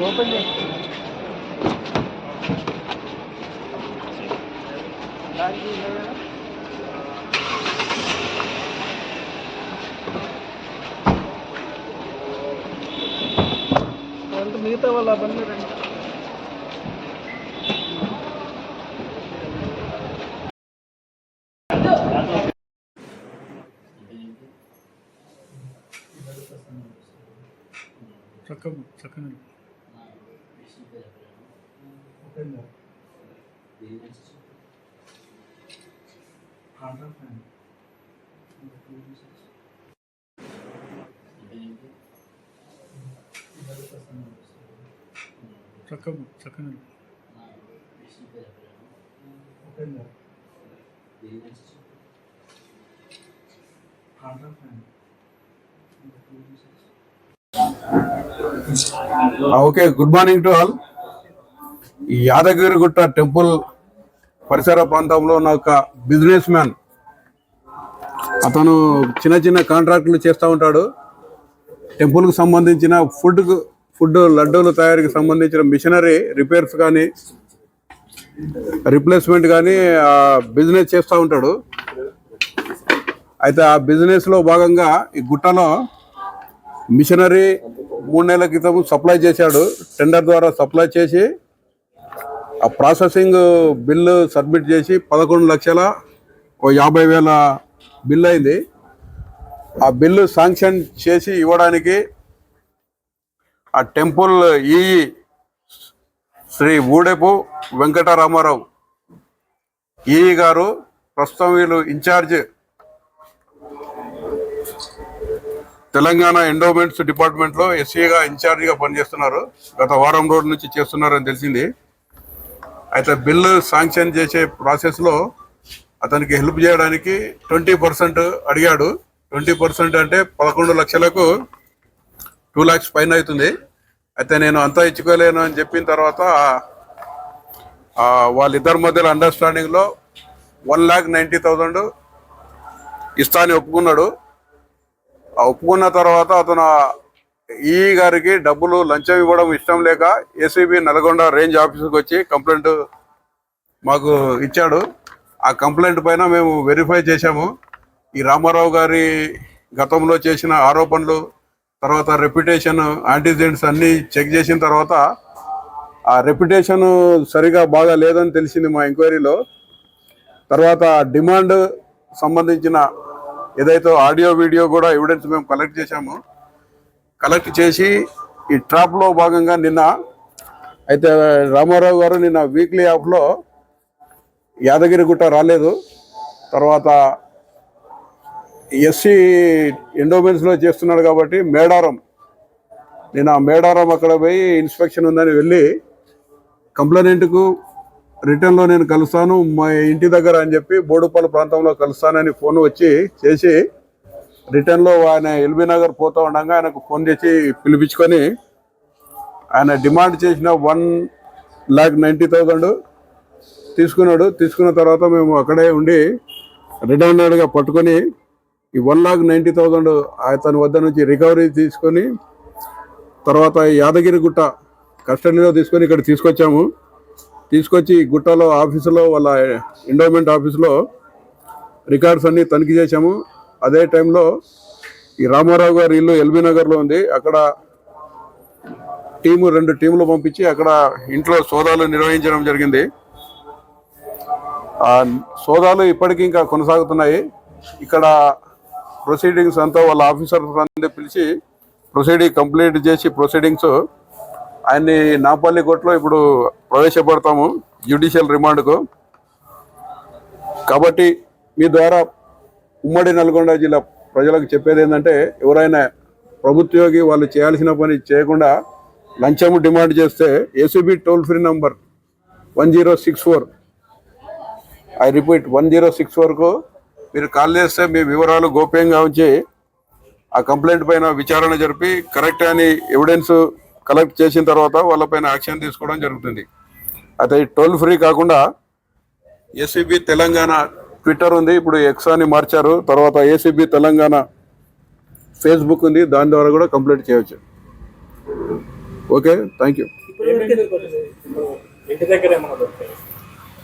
Open చేయి అంటే మిగతా వాళ్ళు 잠깐만 잠깐만 잠깐만 잠깐만 잠깐만 okay good morning to all Yadagirigutta temple పరిసర ప్రాంతంలో ఉన్న ఒక బిజినెస్ మ్యాన్ అతను చిన్న చిన్న కాంట్రాక్టులు చేస్తూ ఉంటాడు. టెంపుల్కి సంబంధించిన ఫుడ్ ఫుడ్ లడ్డూల తయారీకి సంబంధించిన మిషనరీ రిపేర్స్ కానీ రిప్లేస్మెంట్ కానీ బిజినెస్ చేస్తూ ఉంటాడు. అయితే ఆ బిజినెస్లో భాగంగా ఈ గుట్టలో మిషనరీ మూడు నెలల క్రితం సప్లై చేశాడు. టెండర్ ద్వారా సప్లై చేసి ఆ ప్రాసెసింగ్ బిల్లు సబ్మిట్ చేసి పదకొండు లక్షల ఓ యాభై వేల బిల్ అయింది. ఆ బిల్లు శాంక్షన్ చేసి ఇవ్వడానికి ఆ టెంపుల్ ఈ శ్రీ ఊడెపు వెంకటరామారావు ఈ గారు ప్రస్తుతం వీళ్ళు ఇన్ఛార్జ్ తెలంగాణ ఎండోమెంట్స్ డిపార్ట్మెంట్లో ఎస్సీగా ఇన్ఛార్జ్ పనిచేస్తున్నారు. గత వారం రోజుల నుంచి చేస్తున్నారని తెలిసింది. అయితే బిల్లు శాంక్షన్ చేసే ప్రాసెస్లో అతనికి హెల్ప్ చేయడానికి ట్వంటీ పర్సెంట్ అడిగాడు. ట్వంటీ పర్సెంట్ అంటే పదకొండు లక్షలకు టూ ల్యాక్స్ పైన అవుతుంది. అయితే నేను అంతా ఇచ్చుకోలేను అని చెప్పిన తర్వాత వాళ్ళిద్దరి మధ్యలో అండర్స్టాండింగ్లో వన్ ల్యాక్ నైంటీ థౌజండ్ ఇస్తా అని ఒప్పుకున్నాడు. ఒప్పుకున్న తర్వాత అతను ఈ గారికి డబ్బులు లంచం ఇవ్వడం ఇష్టం లేక ఏసీబీ నల్గొండ రేంజ్ ఆఫీస్కి వచ్చి కంప్లైంట్ మాకు ఇచ్చాడు. ఆ కంప్లైంట్ పైన మేము వెరిఫై చేశాము. ఈ రామారావు గారి గతంలో చేసిన ఆరోపణలు తర్వాత రెప్యుటేషన్ యాంటీజెంట్స్ అన్నీ చెక్ చేసిన తర్వాత ఆ రెప్యుటేషన్ సరిగా బాగా లేదని తెలిసింది మా ఎంక్వైరీలో. తర్వాత డిమాండ్ సంబంధించిన ఏదైతే ఆడియో వీడియో కూడా ఎవిడెన్స్ మేము కలెక్ట్ చేశాము కలెక్ట్ చేసి ఈ ట్రాప్లో భాగంగా నిన్న అయితే రామారావు గారు నిన్న వీక్లీ యాప్లో యాదగిరిగుట్ట రాలేదు. తర్వాత ఎస్సీ ఎండోమెంట్స్లో చేస్తున్నాడు కాబట్టి మేడారం నేను ఆ మేడారం అక్కడ పోయి ఇన్స్పెక్షన్ ఉందని వెళ్ళి కంప్లైంట్కు రిటర్న్లో నేను కలుస్తాను మా ఇంటి దగ్గర అని చెప్పి బోడుపల్లి ప్రాంతంలో కలుస్తానని ఫోన్ వచ్చి చేసి రిటర్న్లో ఆయన ఎల్బీ నగర్ పోతూ ఉండగా ఆయనకు ఫోన్ చేసి పిలిపించుకొని ఆయన డిమాండ్ చేసిన వన్ ల్యాక్ నైంటీ థౌజండ్ తీసుకున్నాడు. తీసుకున్న తర్వాత మేము అక్కడే ఉండి రిటర్న్గా పట్టుకొని ఈ వన్ లాక్ నైంటీ థౌజండ్ అతని వద్ద నుంచి రికవరీ తీసుకొని తర్వాత యాదగిరిగుట్ట కస్టడీలో తీసుకొని ఇక్కడ తీసుకొచ్చాము. తీసుకొచ్చి గుట్టలో ఆఫీసులో వాళ్ళ ఎండోమెంట్ ఆఫీసులో రికార్డ్స్ అన్నీ తనిఖీ చేశాము. అదే టైంలో ఈ రామారావు గారి ఇల్లు ఎల్బీ నగర్లో ఉంది. అక్కడ టీము రెండు టీములు పంపించి అక్కడ ఇంట్లో సోదాలు నిర్వహించడం జరిగింది. ఆ సోదాలు ఇప్పటికీ ఇంకా కొనసాగుతున్నాయి. ఇక్కడ ప్రొసీడింగ్స్ అంతా వాళ్ళ ఆఫీసర్ అందరినీ పిలిచి ప్రొసీడింగ్ కంప్లీట్ చేసి ప్రొసీడింగ్స్ ఆయన్ని నాపల్లి కోర్టులో ఇప్పుడు ప్రవేశపెడతాము జ్యుడిషియల్ రిమాండ్కు కాబట్టి మీ ద్వారా ఉమ్మడి నల్గొండ జిల్లా ప్రజలకు చెప్పేది ఏంటంటే ఎవరైనా ప్రభుత్వయోగి వాళ్ళు చేయాల్సిన పని చేయకుండా లంచం డిమాండ్ చేస్తే ACB toll free number one zero six four. I repeat one zero six వరకు మీరు కాల్ చేస్తే మీ వివరాలు గోప్యంగా ఉంచి ఆ కంప్లైంట్ పైన విచారణ జరిపి కరెక్ట్ అని ఎవిడెన్స్ కలెక్ట్ చేసిన తర్వాత వాళ్ళపైన యాక్షన్ తీసుకోవడం జరుగుతుంది. అయితే టోల్ ఫ్రీ కాకుండా ఏసీబీ తెలంగాణ ట్విట్టర్ ఉంది. ఇప్పుడు ఎక్స్ అని మార్చారు. తర్వాత ఏసీబీ తెలంగాణ ఫేస్బుక్ ఉంది. దాని ద్వారా కూడా కంప్లీట్ చేయవచ్చు ఓకే? Thank you.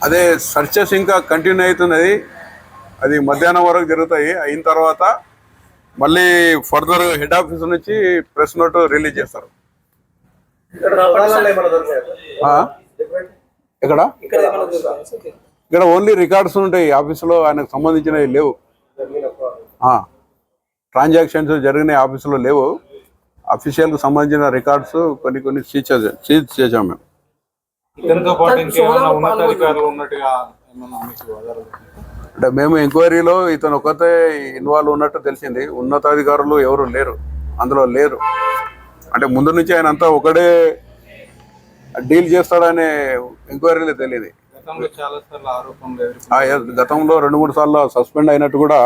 అదే సర్చెస్ ఇంకా కంటిన్యూ అవుతున్నది. అది మధ్యాహ్నం వరకు జరుగుతాయి. అయిన తర్వాత మళ్ళీ ఫర్దర్ హెడ్ ఆఫీస్ నుంచి ప్రెస్ నోట్ రిలీజ్ చేస్తారు. ఎక్కడ ఇక్కడ ఓన్లీ రికార్డ్స్ ఉంటాయి ఆఫీసులో ఆయనకు సంబంధించినవి లేవు. ట్రాన్సాక్షన్స్ జరిగిన ఆఫీసులో లేవు. అఫీషియల్కి సంబంధించిన రికార్డ్స్ కొన్ని కొన్ని సీజ్ చేసాం సీజ్ చేసాం మేము అంటే మేము ఎంక్వైరీలో ఇతను ఒకతే ఇన్వాల్వ్ ఉన్నట్టు తెలిసింది. ఉన్నతాధికారులు ఎవరు లేరు. అందులో లేరు. అంటే ముందు నుంచి ఆయన అంతా ఒకడే డీల్ చేస్తాడనే ఎంక్వైరీలో తెలియదు. గతంలో చాలా సార్లు ఆరోపణలు ఎదుర్కొన్నారు. ఆ ఎస్ గతంలో రెండు మూడు సార్లు సస్పెండ్ అయినట్టు కూడా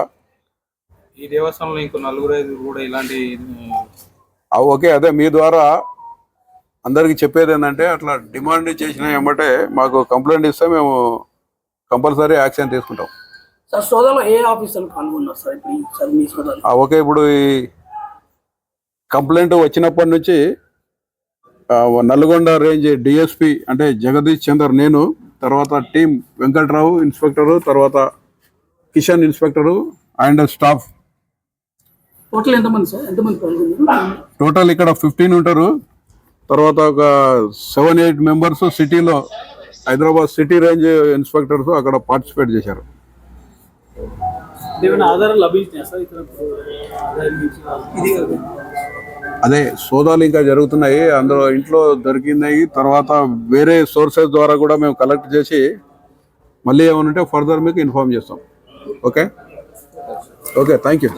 ఈ దేవస్థానంలో ఇంకో నలుగురు ఐదుగురు కూడా ఇలాంటి ఆ ఓకే అదే మీ ద్వారా అందరికి చెప్పేది ఏంటంటే అట్లా డిమాండ్ చేసిన ఏమంటే మాకు కంప్లైంట్ ఇస్తే మేము కంపల్సరీ యాక్షన్ తీసుకుంటాం. సార్ సోదరులు ఏ ఆఫీసర్లు పాల్గొన్నారు సార్? ఇప్పుడు ఓకే ఇప్పుడు ఈ కంప్లైంట్ వచ్చినప్పటి నుంచి నల్గొండ రేంజ్ డిఎస్పి అంటే జగదీష్ చందర్ నేను తర్వాత టీం వెంకట్రావు ఇన్స్పెక్టరు తర్వాత Kishan inspector and staff. Total ఎంతమంది సార్? ఎంతమంది పాల్గొన్నారు? టోటల్ ఇక్కడ ఫిఫ్టీన్ ఉంటారు. తర్వాత ఒక సెవెన్ ఎయిట్ మెంబర్స్ సిటీలో హైదరాబాద్ సిటీ రేంజ్ ఇన్స్పెక్టర్స్ అక్కడ పార్టిసిపేట్ చేశారు. ఏమైనా ఆధారాలు లభించినాయి సార్ ఇక్కడ ఇది అదే సోదాలు ఇంకా జరుగుతున్నాయి. అందులో ఇంట్లో దొరికినాయి. తర్వాత వేరే సోర్సెస్ ద్వారా కూడా మేము కలెక్ట్ చేసి మళ్ళీ ఏమనంటే ఉంటే ఫర్దర్ మీకు ఇన్ఫార్మ్ చేస్తాం. ఓకే? Okay thank you